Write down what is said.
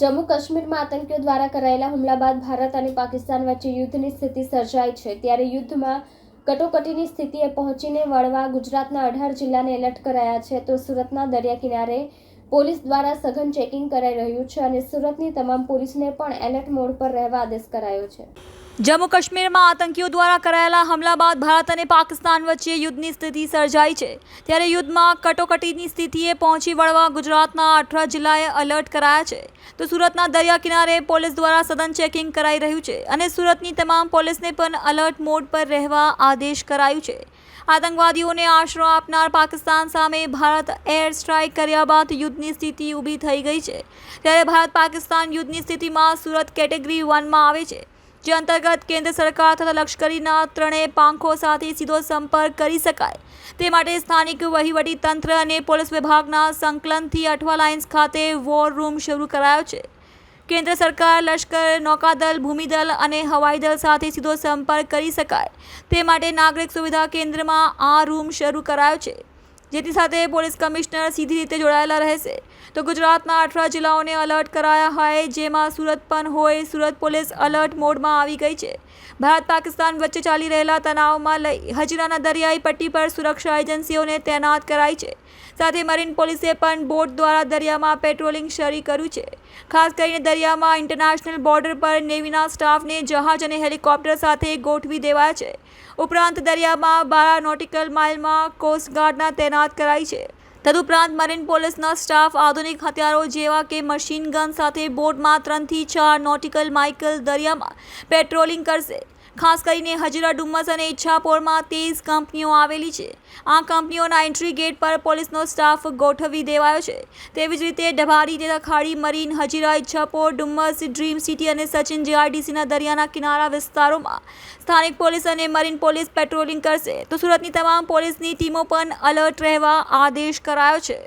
જમ્મુ કાશ્મીરમાં આતંકીઓ દ્વારા કરાયેલા હુમલા બાદ ભારત અને પાકિસ્તાન વચ્ચે યુદ્ધની સ્થિતિ સર્જાઈ છે. ત્યારે યુદ્ધમાં કટોકટીની સ્થિતિએ પહોંચીને વળવા ગુજરાતના અઢાર જિલ્લાને એલર્ટ કરાયા છે. તો સુરતના દરિયા કિનારે પોલીસ દ્વારા સઘન ચેકિંગ કરાઈ રહ્યું છે અને સુરતની તમામ પોલીસને પણ એલર્ટ મોડ પર રહેવા આદેશ કરાયો છે. જમ્મુ કાશ્મીરમાં આતંકીઓ દ્વારા કરાયેલા હમલા બાદ ભારત અને પાકિસ્તાન વચ્ચે યુદ્ધની સ્થિતિ સર્જાઈ છે. ત્યારે યુદ્ધમાં કટોકટીની સ્થિતિએ પહોંચી વળવા ગુજરાતના અઠરા જિલ્લાએ અલર્ટ કરાયા છે. તો સુરતના દરિયા કિનારે પોલીસ દ્વારા સઘન ચેકિંગ કરાઈ રહ્યું છે અને સુરતની તમામ પોલીસને પણ અલર્ટ મોડ પર રહેવા આદેશ કરાયું છે. આતંકવાદીઓને આશરો આપનાર પાકિસ્તાન સામે ભારત એર સ્ટ્રાઇક કર્યા બાદ યુદ્ધની સ્થિતિ ઊભી થઈ ગઈ છે. ત્યારે ભારત પાકિસ્તાન યુદ્ધની સ્થિતિમાં સુરત કેટેગરી વનમાં આવે છે. જે અંતર્ગત કેન્દ્ર સરકાર તથા લશ્કરીના ત્રણેય પાંખો સાથે સીધો સંપર્ક કરી શકાય. તે માટે સ્થાનિક વહીવટી તંત્ર અને પોલીસ વિભાગના સંકલનથી અઠવા લાઇન્સ ખાતે વોર રૂમ શરૂ કરાયો છે. કેન્દ્ર સરકાર લશ્કર, નૌકાદળ, ભૂમિદળ અને હવાઈ દળ સાથે સીધો સંપર્ક કરી શકાય. તે માટે નાગરિક સુવિધા કેન્દ્રમાં આ રૂમ શરૂ કરાયો છે. જેની સાથે પોલીસ કમિશનર સીધી રીતે જોડાયેલા રહેશે. તો ગુજરાતના અઠરા જિલ્લાઓને અલર્ટ કરાયા હોય, જેમાં સુરત પણ હોય, સુરત પોલીસ અલર્ટ મોડમાં આવી ગઈ છે. ભારત પાકિસ્તાન વચ્ચે ચાલી રહેલા તણાવમાં લઈ હજીરાના દરિયાઈ પટ્ટી પર સુરક્ષા એજન્સીઓને તૈનાત કરાઈ છે. સાથે મરીન પોલીસે પણ બોટ દ્વારા દરિયામાં પેટ્રોલિંગ શરૂ કર્યું છે. ખાસ કરીને દરિયામાં ઇન્ટરનેશનલ બોર્ડર પર નેવીના સ્ટાફને જહાજ અને હેલિકોપ્ટર સાથે ગોઠવી દેવાયા છે. ઉપરાંત દરિયામાં બારા નોટિકલ માઇલમાં કોસ્ટગાર્ડના તૈનાત કરાઈ છે. તદુપરાંત મરીન પોલીસના સ્ટાફ આધુનિક હથિયારો જેવા કે મશીન ગન સાથે બોટમાં ત્રણથી ચાર નોટિકલ માઇકલ દરિયામાં પેટ્રોલિંગ કરશે. ખાસ કરીને હજીરા ડુમ્મસ અને ઈચ્છાપોરમાં તેજ કંપનીઓ આવેલી છે. આ કંપનીઓના એન્ટ્રી ગેટ પર પોલીસનો સ્ટાફ ગોઠવી દેવાયો છે. તેવી જ રીતે ડભારી તથા ખાડી marine, Hazira, Ichhapor Dumas dream city અને સચિન જીઆરડીસીના દરિયાના કિનારા વિસ્તારોમાં સ્થાનિક પોલીસ અને મરીન પોલીસ પેટ્રોલિંગ કરશે. તો સુરતની તમામ પોલીસની ટીમો પણ અલર્ટ રહેવા આદેશ કરાયો છે.